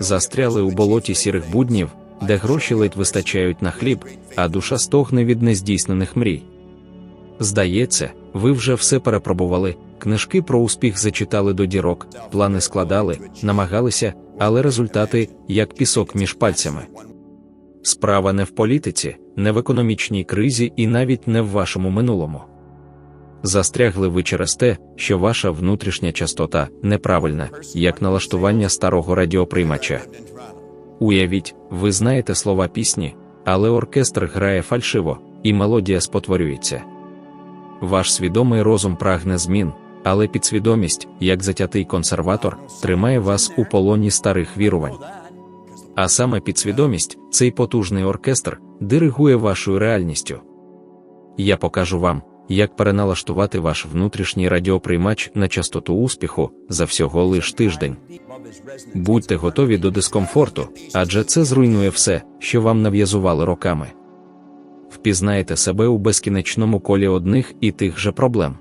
застряли у болоті сірих буднів, де гроші ледь вистачають на хліб, а душа стогне від нездійснених мрій. Здається, ви вже все перепробували, книжки про успіх зачитали до дірок, плани складали, намагалися, але результати як пісок між пальцями. Справа не в політиці, не в економічній кризі і навіть не в вашому минулому. Застрягли ви через те, що ваша внутрішня частота неправильна, як налаштування старого радіоприймача. Уявіть, ви знаєте слова пісні, але оркестр грає фальшиво, і мелодія спотворюється. Ваш свідомий розум прагне змін, але підсвідомість, як затятий консерватор, тримає вас у полоні старих вірувань. А саме підсвідомість, цей потужний оркестр, диригує вашою реальністю. Я покажу вам, як переналаштувати ваш внутрішній радіоприймач на частоту успіху за всього лиш тиждень. Будьте готові до дискомфорту, адже це зруйнує все, що вам нав'язували роками. Впізнаєте себе у безкінечному колі одних і тих же проблем.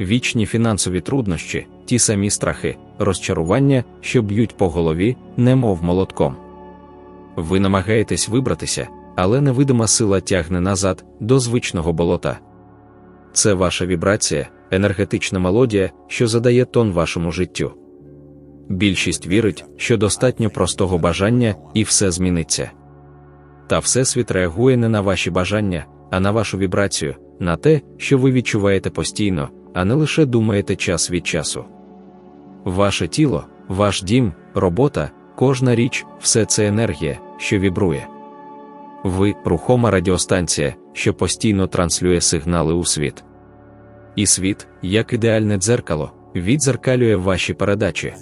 Вічні фінансові труднощі, ті самі страхи, розчарування, що б'ють по голові, немов молотком. Ви намагаєтесь вибратися, але невидима сила тягне назад до звичного болота. Це ваша вібрація, енергетична мелодія, що задає тон вашому життю. Більшість вірить, що достатньо простого бажання і все зміниться. Та Всесвіт реагує не на ваші бажання, а на вашу вібрацію, на те, що ви відчуваєте постійно, а не лише думаєте час від часу. Ваше тіло, ваш дім, робота, кожна річ все це енергія, що вібрує. Ви рухома радіостанція, що постійно транслює сигнали у світ. І світ, як ідеальне дзеркало, відзеркалює ваші передачі.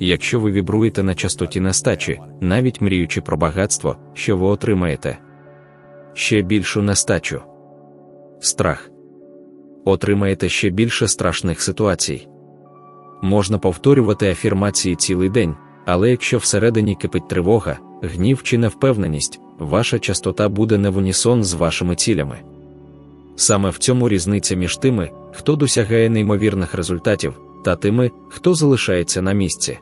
Якщо ви вібруєте на частоті нестачі, навіть мріючи про багатство, що ви отримаєте ще більшу нестачу. Страх. Отримаєте ще більше страшних ситуацій. Можна повторювати афірмації цілий день, але якщо всередині кипить тривога, гнів чи невпевненість, ваша частота буде не в унісон з вашими цілями. Саме в цьому різниця між тими, хто досягає неймовірних результатів, та тими, хто залишається на місці.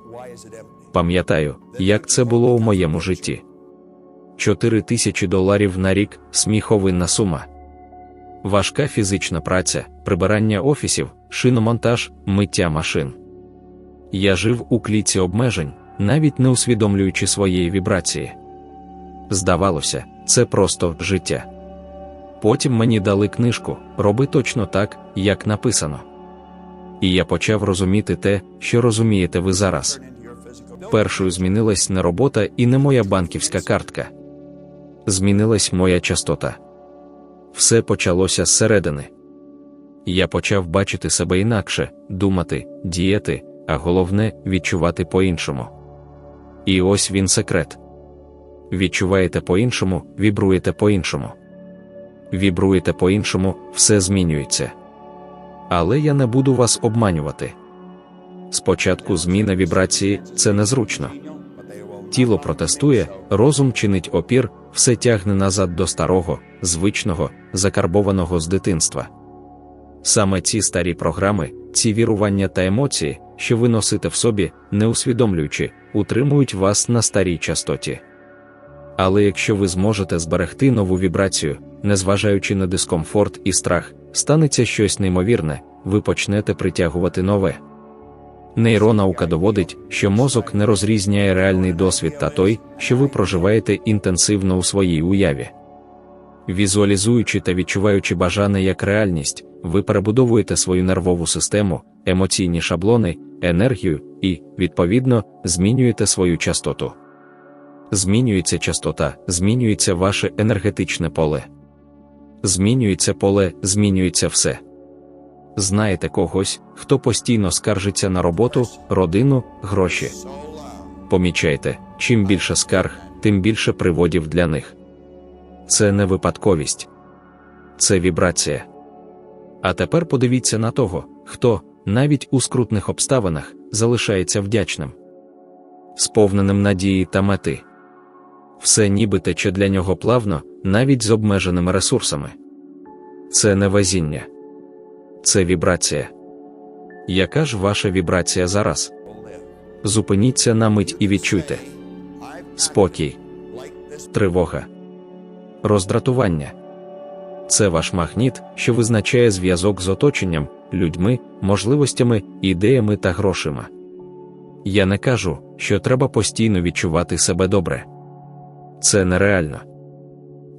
Пам'ятаю, як це було у моєму житті. 4 тисячі доларів на рік сміховинна сума. Важка фізична праця, прибирання офісів, шиномонтаж, миття машин. Я жив у кліці обмежень, навіть не усвідомлюючи своєї вібрації. Здавалося, це просто життя. Потім мені дали книжку Роби точно так, як написано. І я почав розуміти те, що розумієте ви зараз. Першою змінилась не робота і не моя банківська картка. Змінилась моя частота. Все почалося зсередини. Я почав бачити себе інакше, думати, діяти, а головне відчувати по-іншому. І ось він секрет. Відчуваєте по-іншому, вібруєте по-іншому. Вібруєте по-іншому, все змінюється. Але я не буду вас обманювати. Спочатку зміна вібрації це незручно. Тіло протестує, розум чинить опір, все тягне назад до старого, звичного, закарбованого з дитинства. Саме ці старі програми, ці вірування та емоції, що ви носите в собі, не усвідомлюючи, утримують вас на старій частоті. Але якщо ви зможете зберегти нову вібрацію, незважаючи на дискомфорт і страх, станеться щось неймовірне, ви почнете притягувати нове. Нейронаука доводить, що мозок не розрізняє реальний досвід та той, що ви проживаєте інтенсивно у своїй уяві. Візуалізуючи та відчуваючи бажане як реальність, ви перебудовуєте свою нервову систему, емоційні шаблони, енергію і, відповідно, змінюєте свою частоту. Змінюється частота, змінюється ваше енергетичне поле. Змінюється поле, змінюється все. Знаєте когось, хто постійно скаржиться на роботу, родину, гроші. Помічайте, чим більше скарг, тим більше приводів для них. Це не випадковість, це вібрація. А тепер подивіться на того, хто, навіть у скрутних обставинах, залишається вдячним, сповненим надії та мети. Все ніби тече для нього плавно, навіть з обмеженими ресурсами. Це не везіння, це вібрація. Яка ж ваша вібрація зараз? зупиніться на мить і відчуйте спокій, тривога, роздратування. Це ваш магніт, що визначає зв'язок з оточенням, людьми, можливостями, ідеями та грошима. Я не кажу, що треба постійно відчувати себе добре. Це нереально.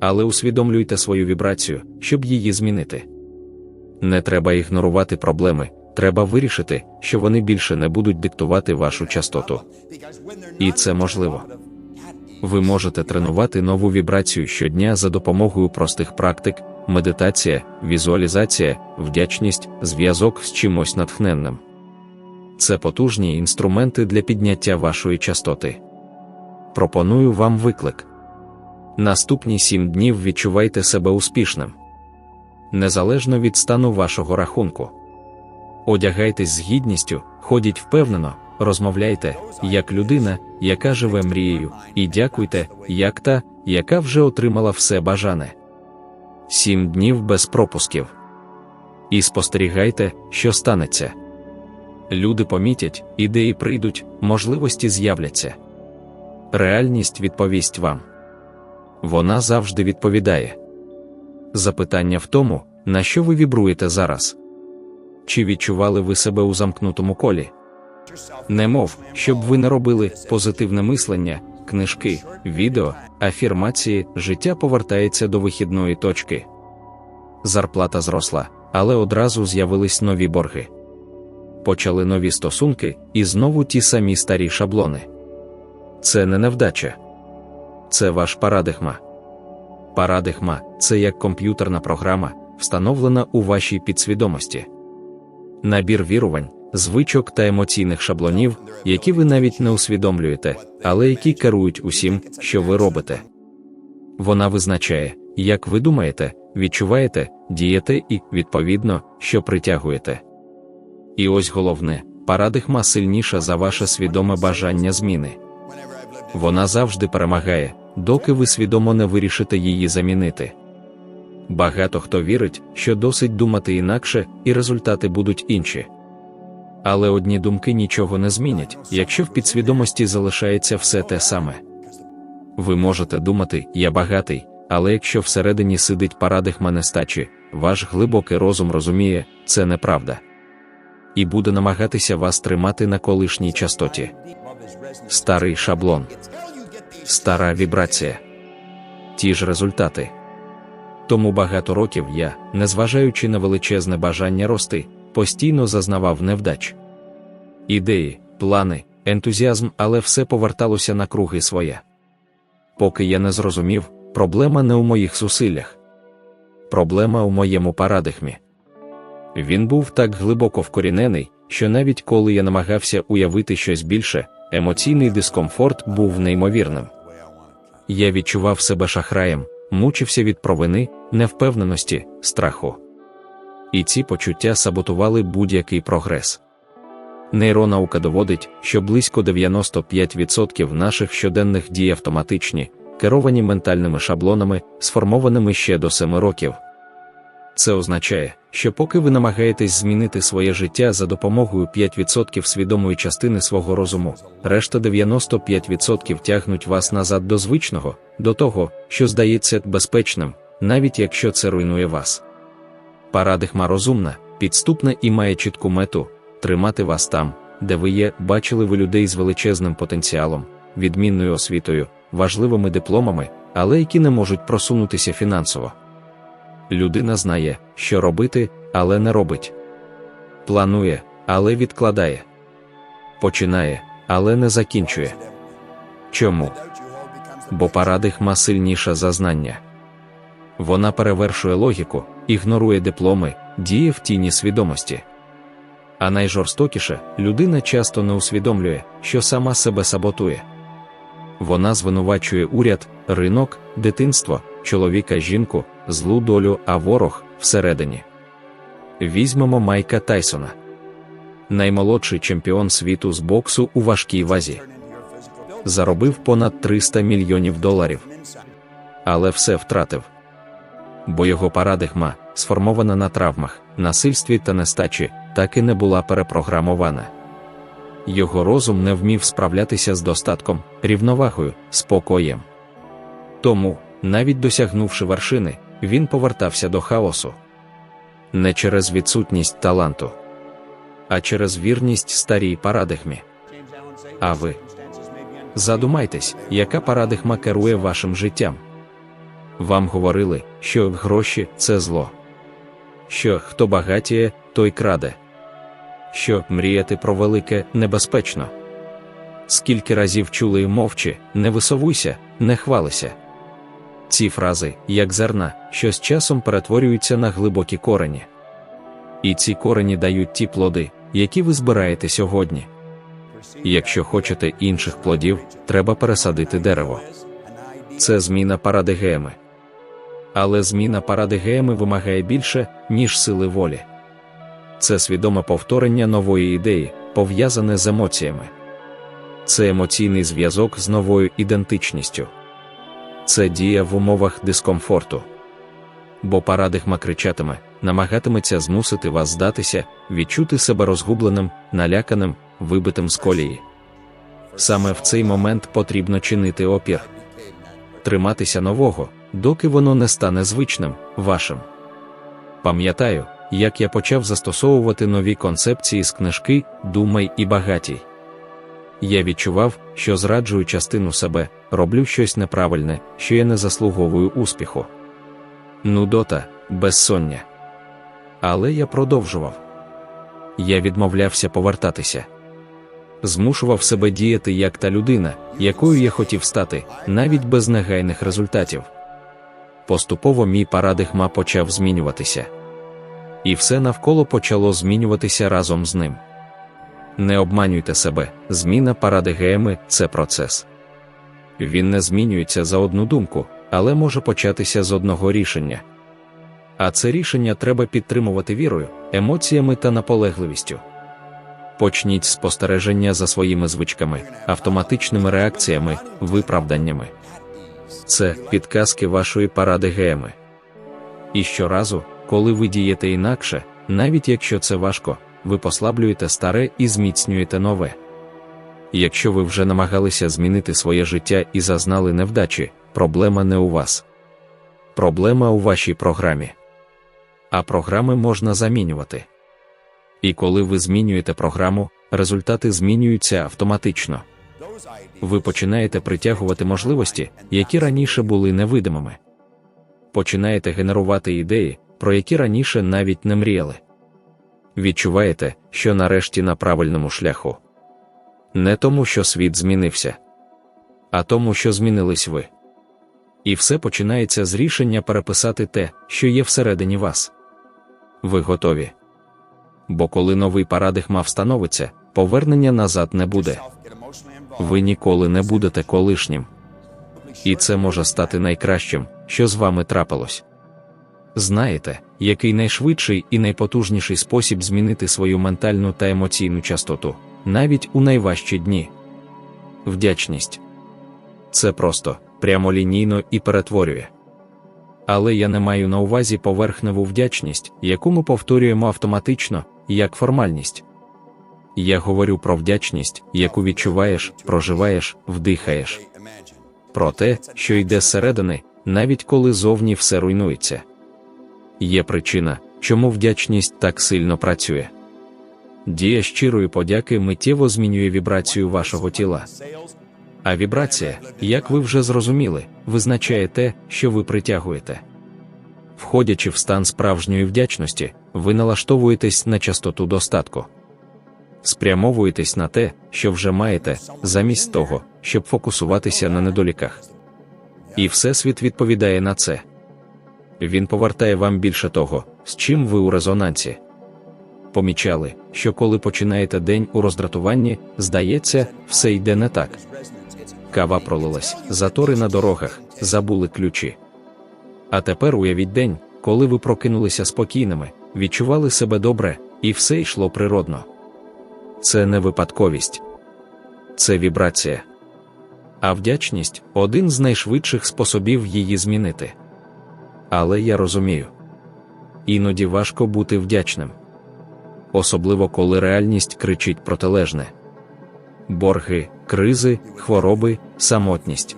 Але усвідомлюйте свою вібрацію, щоб її змінити. Не треба ігнорувати проблеми, треба вирішити, що вони більше не будуть диктувати вашу частоту. І це можливо. Ви можете тренувати нову вібрацію щодня за допомогою простих практик, медитація, візуалізація, вдячність, зв'язок з чимось натхненним. Це потужні інструменти для підняття вашої частоти. Пропоную вам виклик. Наступні сім днів відчувайте себе успішним. Незалежно від стану вашого рахунку. Одягайтесь з гідністю, ходіть впевнено, розмовляйте, як людина, яка живе мрією, і дякуйте, як та, яка вже отримала все бажане. Сім днів без пропусків. І спостерігайте, що станеться. Люди помітять, ідеї прийдуть, можливості з'являться. Реальність відповість вам. Вона завжди відповідає. Запитання в тому, на що ви вібруєте зараз. Чи відчували ви себе у замкнутому колі? Немов, щоб ви не робили позитивне мислення, книжки, відео, афірмації, життя повертається до вихідної точки. Зарплата зросла, але одразу з'явились нові борги. Почали нові стосунки і знову ті самі старі шаблони. Це не невдача, це ваш парадигма. Парадигма це як комп'ютерна програма, встановлена у вашій підсвідомості. Набір вірувань, звичок та емоційних шаблонів, які ви навіть не усвідомлюєте, але які керують усім, що ви робите. Вона визначає, як ви думаєте, відчуваєте, дієте і, відповідно, що притягуєте. І ось головне, парадигма сильніша за ваше свідоме бажання зміни. Вона завжди перемагає, доки ви свідомо не вирішите її замінити. Багато хто вірить, що досить думати інакше, і результати будуть інші. Але одні думки нічого не змінять, якщо в підсвідомості залишається все те саме. Ви можете думати, я багатий, але якщо всередині сидить парадигма нестачі, ваш глибокий розум розуміє, це неправда. І буде намагатися вас тримати на колишній частоті. Старий шаблон, стара вібрація, ті ж результати. Тому багато років я, незважаючи на величезне бажання рости, постійно зазнавав невдач. Ідеї, плани, ентузіазм, але все поверталося на круги своє. Поки я не зрозумів, проблема не у моїх зусиллях, проблема у моєму парадигмі. Він був так глибоко вкорінений, що навіть коли я намагався уявити щось більше, емоційний дискомфорт був неймовірним. Я відчував себе шахраєм, мучився від провини, невпевненості, страху. І ці почуття саботували будь-який прогрес. Нейронаука доводить, що близько 95% наших щоденних дій автоматичні, керовані ментальними шаблонами, сформованими ще до 7 років. Це означає, що поки ви намагаєтесь змінити своє життя за допомогою 5% свідомої частини свого розуму, решта 95% тягнуть вас назад до звичного, до того, що здається безпечним, навіть якщо це руйнує вас. Парадигма розумна, підступна і має чітку мету тримати вас там, де ви є, бачили ви людей з величезним потенціалом, відмінною освітою, важливими дипломами, але які не можуть просунутися фінансово. Людина знає, що робити, але не робить. Планує, але відкладає. Починає, але не закінчує. Чому? Бо парадигма сильніша за знання. Вона перевершує логіку, ігнорує дипломи, діє в тіні свідомості. А найжорстокіше, людина часто не усвідомлює, що сама себе саботує. Вона звинувачує уряд, ринок, дитинство, чоловіка, жінку, злу долю, а ворог всередині. Візьмемо Майка Тайсона, наймолодший чемпіон світу з боксу у важкій вазі. Заробив понад 300 мільйонів доларів. Але все втратив. Бо його парадигма, сформована на травмах, насильстві та нестачі, так і не була перепрограмована. його розум не вмів справлятися з достатком, рівновагою, спокоєм. Тому, навіть досягнувши вершини, він повертався до хаосу. Не через відсутність таланту, а через вірність старій парадигмі. А ви задумайтесь, яка парадигма керує вашим життям. Вам говорили, що гроші це зло, що хто багатіє, той краде, що мріяти про велике небезпечно. Скільки разів чули й мовчи, не висовуйся, не хвалися. Ці фрази, як зерна, що з часом перетворюються на глибокі корені. І ці корені дають ті плоди, які ви збираєте сьогодні. Якщо хочете інших плодів, треба пересадити дерево. Це зміна парадигеми. Але зміна парадигеми вимагає більше, ніж сили волі. Це свідоме повторення нової ідеї, пов'язане з емоціями. Це емоційний зв'язок з новою ідентичністю. Це дія в умовах дискомфорту. Бо парадигма кричатиме, намагатиметься змусити вас здатися, відчути себе розгубленим, наляканим, вибитим з колії. Саме в цей момент потрібно чинити опір, триматися нового, доки воно не стане звичним, вашим. Пам'ятаю, як я почав застосовувати нові концепції з книжки Думай і багатій. Я відчував, що зраджую частину себе, роблю щось неправильне, що я не заслуговую успіху. Нудота, безсоння. Але я продовжував. Я відмовлявся повертатися. Змушував себе діяти як та людина, якою я хотів стати, навіть без негайних результатів. Поступово мій парадигма почав змінюватися. І все навколо почало змінюватися разом з ним. Не обманюйте себе, зміна парадигеми це процес. Він не змінюється за одну думку, але може початися з одного рішення. А це рішення треба підтримувати вірою, емоціями та наполегливістю. Почніть спостереження за своїми звичками, автоматичними реакціями, виправданнями. Це підказки вашої парадигеми. І щоразу, коли ви дієте інакше, навіть якщо це важко, ви послаблюєте старе і зміцнюєте нове. Якщо ви вже намагалися змінити своє життя і зазнали невдачі, проблема не у вас. Проблема у вашій програмі. А програми можна замінювати. І коли ви змінюєте програму, результати змінюються автоматично. Ви починаєте притягувати можливості, які раніше були невидимими. Починаєте генерувати ідеї, про які раніше навіть не мріяли. Відчуваєте, що нарешті на правильному шляху. Не тому, що світ змінився, а тому, що змінились ви. І все починається з рішення переписати те, що є всередині вас. Ви готові. Бо коли новий парадигма встановиться, повернення назад не буде. Ви ніколи не будете колишнім. І це може стати найкращим, що з вами трапилось. Знаєте, який найшвидший і найпотужніший спосіб змінити свою ментальну та емоційну частоту, навіть у найважчі дні? Вдячність. Це просто, прямолінійно і перетворює. Але я не маю на увазі поверхневу вдячність, яку ми повторюємо автоматично, як формальність. Я говорю про вдячність, яку відчуваєш, проживаєш, вдихаєш. Про те, що йде зсередини, навіть коли зовні все руйнується. Є причина, чому вдячність так сильно працює. Дія щирої подяки миттєво змінює вібрацію вашого тіла. А вібрація, як ви вже зрозуміли, визначає те, що ви притягуєте. Входячи в стан справжньої вдячності, ви налаштовуєтесь на частоту достатку, спрямовуєтесь на те, що вже маєте, замість того, щоб фокусуватися на недоліках. І Всесвіт відповідає на це. Він повертає вам більше того, з чим ви у резонансі. Помічали, що коли починаєте день у роздратуванні, здається, все йде не так. Кава пролилась, затори на дорогах, забули ключі. А тепер уявіть день, коли ви прокинулися спокійними, відчували себе добре, і все йшло природно. Це не випадковість, це вібрація. А вдячність один з найшвидших способів її змінити. Але я розумію, іноді важко бути вдячним, особливо коли реальність кричить протилежне. борги, кризи, хвороби, самотність.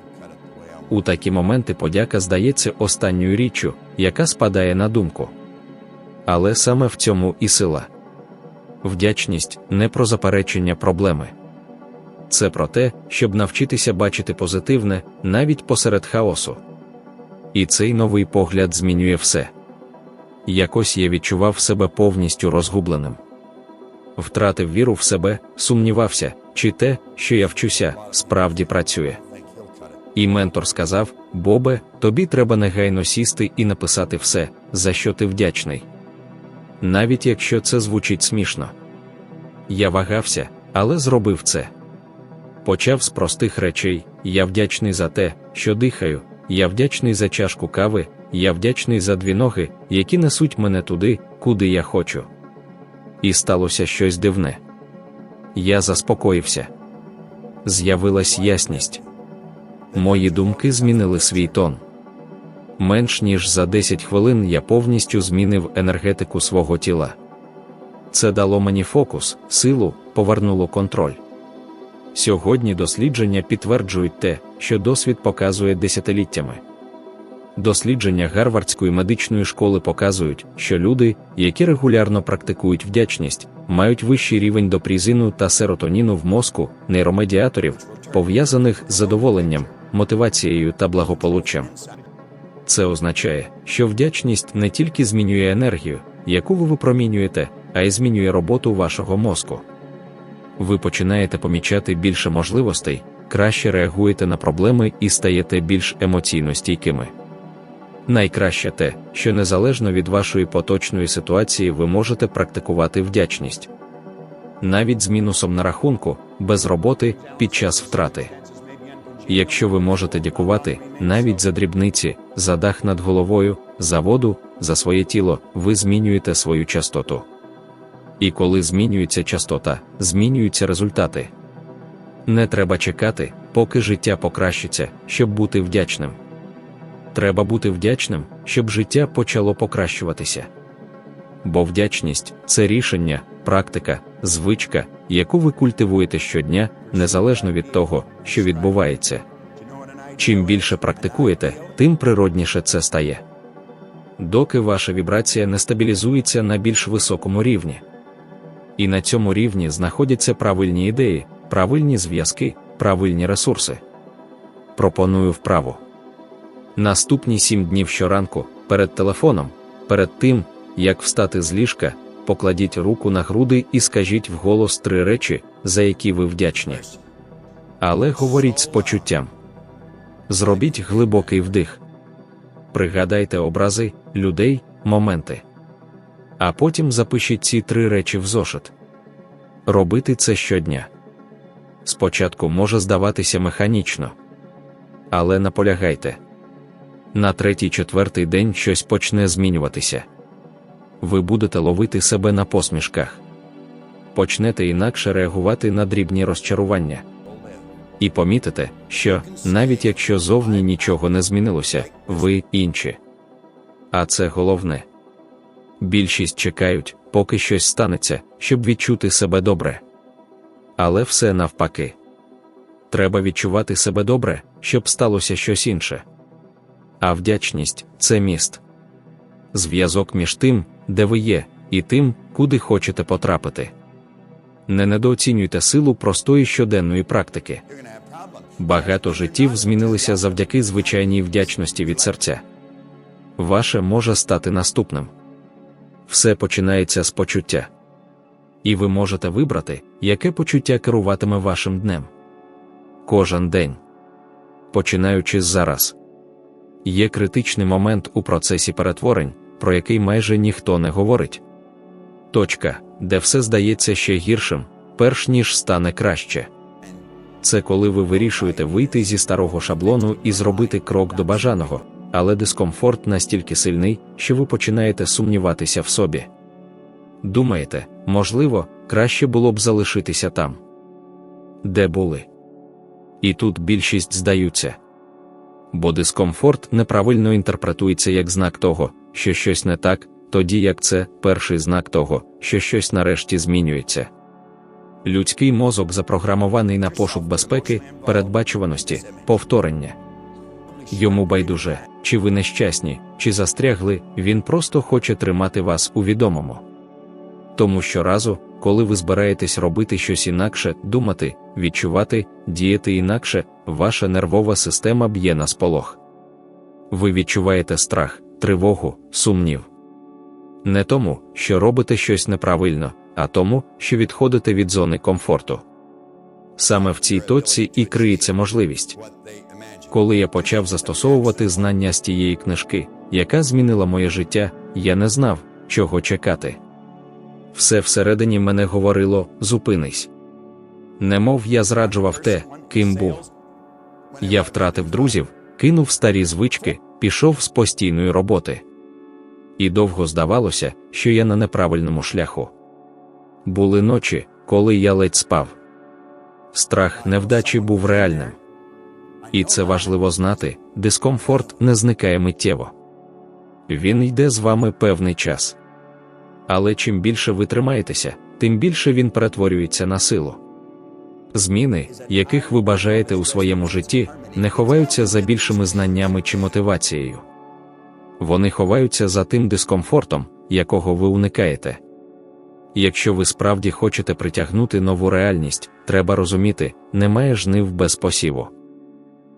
У такі моменти подяка здається останньою річчю, яка спадає на думку. Але саме в цьому і сила. Вдячність не про заперечення проблеми. Це про те, щоб навчитися бачити позитивне навіть посеред хаосу. І цей новий погляд змінює все. Якось я відчував себе повністю розгубленим. Втратив віру в себе, сумнівався, чи те, що я вчуся, справді працює. І ментор сказав: Бобе, тобі треба негайно сісти і написати все, за що ти вдячний. Навіть якщо це звучить смішно. Я вагався, але зробив це. Почав з простих речей: я вдячний за те, що дихаю, я вдячний за чашку кави, я вдячний за дві ноги, які несуть мене туди, куди я хочу. І сталося щось дивне. Я заспокоївся. З'явилась ясність. Мої думки змінили свій тон. Менш ніж за 10 хвилин я повністю змінив енергетику свого тіла. Це дало мені фокус, силу, повернуло контроль. Сьогодні дослідження підтверджують те, що досвід показує десятиліттями. Дослідження Гарвардської медичної школи показують, що люди, які регулярно практикують вдячність, мають вищий рівень допрізину та серотоніну в мозку, нейромедіаторів, пов'язаних з задоволенням, мотивацією та благополуччям. Це означає, що вдячність не тільки змінює енергію, яку ви випромінюєте, а й змінює роботу вашого мозку. Ви починаєте помічати більше можливостей, краще реагуєте на проблеми і стаєте більш емоційно стійкими. Найкраще те, що незалежно від вашої поточної ситуації ви можете практикувати вдячність. Навіть з мінусом на рахунку, без роботи під час втрати. Якщо ви можете дякувати навіть за дрібниці, за дах над головою, за воду, за своє тіло, ви змінюєте свою частоту. І коли змінюється частота, змінюються результати. Не треба чекати, поки життя покращиться, щоб бути вдячним. Треба бути вдячним, щоб життя почало покращуватися. Бо вдячність це рішення, практика, звичка, яку ви культивуєте щодня, незалежно від того, що відбувається. Чим більше практикуєте, тим природніше це стає. Доки ваша вібрація не стабілізується на більш високому рівні. І на цьому рівні знаходяться правильні ідеї, правильні зв'язки, правильні ресурси. Пропоную вправу. Наступні сім днів щоранку, перед телефоном, перед тим, як встати з ліжка, покладіть руку на груди і скажіть вголос три речі, за які ви вдячні. Але говоріть з почуттям. Зробіть глибокий вдих. Пригадайте образи, людей, моменти. А потім запишіть ці три речі в зошит. Робити це щодня. Спочатку може здаватися механічно. Але наполягайте. На третій-четвертий день щось почне змінюватися. Ви будете ловити себе на посмішках. Почнете інакше реагувати на дрібні розчарування. І помітите, що, навіть якщо зовні нічого не змінилося, ви інші. А це головне. Більшість чекають, поки щось станеться, щоб відчути себе добре. Але все навпаки. Треба відчувати себе добре, щоб сталося щось інше. А вдячність це міст. Зв'язок між тим, де ви є, і тим, куди хочете потрапити. Не недооцінюйте силу простої щоденної практики. Багато життів змінилися завдяки звичайній вдячності від серця. Ваше може стати наступним. Все починається з почуття. І ви можете вибрати, яке почуття керуватиме вашим днем. Кожен день. Починаючи з зараз. Є критичний момент у процесі перетворень, про який майже ніхто не говорить. Точка, де все здається ще гіршим, перш ніж стане краще. Це коли ви вирішуєте вийти зі старого шаблону і зробити крок до бажаного, але дискомфорт настільки сильний, що ви починаєте сумніватися в собі. Думаєте, можливо, краще було б залишитися там, де були. І тут більшість здаються. Бо дискомфорт неправильно інтерпретується як знак того, що щось не так, тоді як це перший знак того, що щось нарешті змінюється. Людський мозок запрограмований на пошук безпеки, передбачуваності, повторення. Йому байдуже, чи ви нещасні, чи застрягли, він просто хоче тримати вас у відомому. Тому щоразу, коли ви збираєтесь робити щось інакше, думати, відчувати, діяти інакше, ваша нервова система б'є на сполох. Ви відчуваєте страх, тривогу, сумнів. Не тому, що робите щось неправильно, а тому, що відходите від зони комфорту. Саме в цій точці і криється можливість. Коли я почав застосовувати знання з тієї книжки, яка змінила моє життя, я не знав, чого чекати. Все всередині мене говорило зупинись. Немов я зраджував те, ким був. Я втратив друзів, кинув старі звички, пішов з постійної роботи. І довго здавалося, що я на неправильному шляху. Були ночі, коли я ледь спав. Страх невдачі був реальним. І це важливо знати, дискомфорт не зникає миттєво. Він йде з вами певний час. Але чим більше ви тримаєтеся, тим більше він перетворюється на силу. Зміни, яких ви бажаєте у своєму житті, не ховаються за більшими знаннями чи мотивацією. Вони ховаються за тим дискомфортом, якого ви уникаєте. Якщо ви справді хочете притягнути нову реальність, треба розуміти, немає жнив без посіву.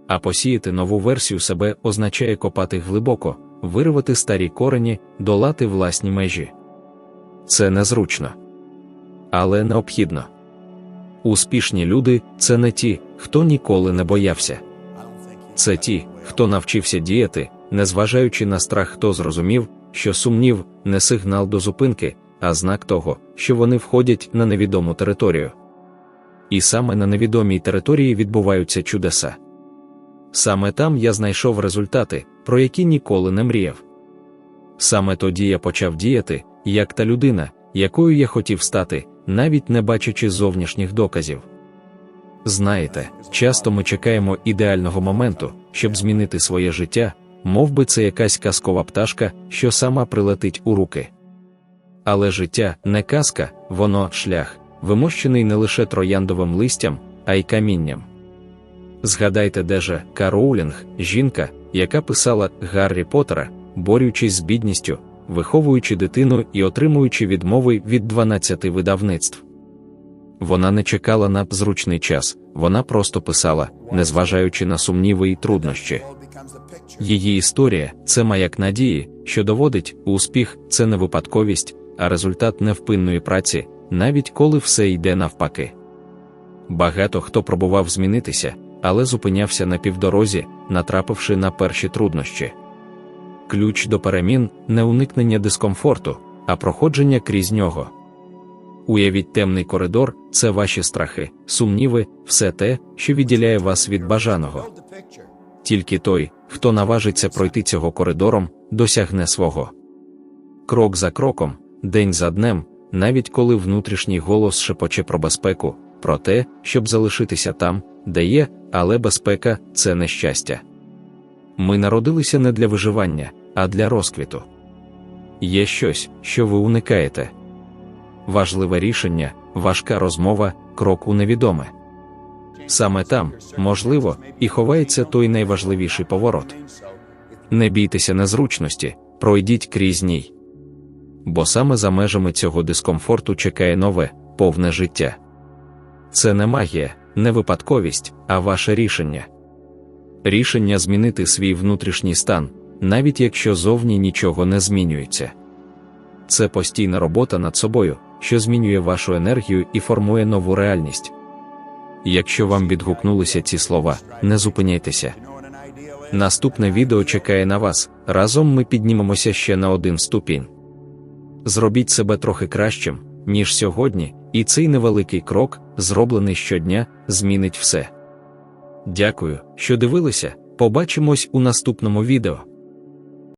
А посіяти нову версію себе означає копати глибоко, вирвати старі корені, долати власні межі. Це незручно, але необхідно. Успішні люди це не ті, хто ніколи не боявся. Це ті, хто навчився діяти, незважаючи на страх, хто зрозумів, що сумнів не сигнал до зупинки, а знак того, що вони входять на невідому територію. І саме на невідомій території відбуваються чудеса. Саме там я знайшов результати, про які ніколи не мріяв. Саме тоді я почав діяти, як та людина, якою я хотів стати, навіть не бачачи зовнішніх доказів. Знаєте, часто ми чекаємо ідеального моменту, щоб змінити своє життя, мов би це якась казкова пташка, що сама прилетить у руки. Але життя не казка, воно шлях, вимощений не лише трояндовим листям, а й камінням. Згадайте, де же Роулінг, жінка, яка писала Гаррі Поттера, борючись з бідністю, виховуючи дитину і отримуючи відмови від 12 видавництв. Вона не чекала на зручний час, вона просто писала, незважаючи на сумніви і труднощі. Її історія це маяк надії, що доводить, успіх це не випадковість, а результат невпинної праці, навіть коли все йде навпаки. Багато хто пробував змінитися, але зупинявся на півдорозі, натрапивши на перші труднощі. Ключ до перемін не уникнення дискомфорту, а проходження крізь нього. Уявіть темний коридор це ваші страхи, сумніви, все те, що відділяє вас від бажаного. Тільки той, хто наважиться пройти цього коридором, досягне свого. Крок за кроком, день за днем, навіть коли внутрішній голос шепоче про безпеку, про те, щоб залишитися там, де є, але безпека це нещастя. Ми народилися не для виживання, а для розквіту. Є щось, що ви уникаєте. Важливе рішення, важка розмова, крок у невідоме. Саме там, можливо, і ховається той найважливіший поворот. Не бійтеся незручності, пройдіть крізь ній. Бо саме за межами цього дискомфорту чекає нове, повне життя. Це не магія, не випадковість, а ваше рішення. Рішення змінити свій внутрішній стан, навіть якщо зовні нічого не змінюється. Це постійна робота над собою, що змінює вашу енергію і формує нову реальність. Якщо вам відгукнулися ці слова, не зупиняйтеся. Наступне відео чекає на вас. Разом ми піднімемося ще на один ступінь. Зробіть себе трохи кращим, ніж сьогодні, і цей невеликий крок, зроблений щодня, змінить все. Дякую, що дивилися. Побачимось у наступному відео.